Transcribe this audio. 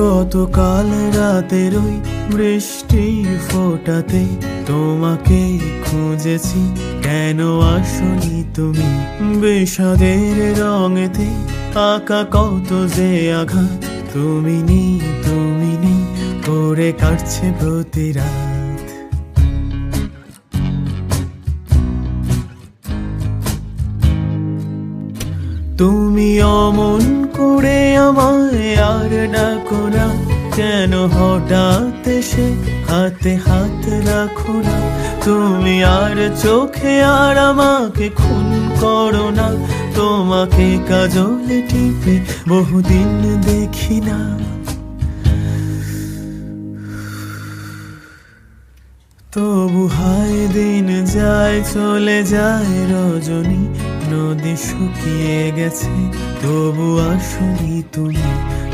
গতকাল রাতের ওই বৃষ্টি ফোটাতে তোমাকে খুঁজেছি। কেন আসনি তুমি বিষাদের রঙেতে? আঁকা কত যে আঘাত? তুমি নেই তুমি নেই করে কাটছে প্রতি রাত। তুমি অমন করে আমায় ডাকো না কেন হঠাৎ এসে হাতে হাত রাখো না। তুমি আর চোখে আর আমাকে খুন করো না। তোমাকে কাজলে টিপে বহুদিন দেখি না। তবু হায় দিন যায়, চলে যায় রজনী। নদী শুকিয়ে গেছে, তবু আসনি তুমি।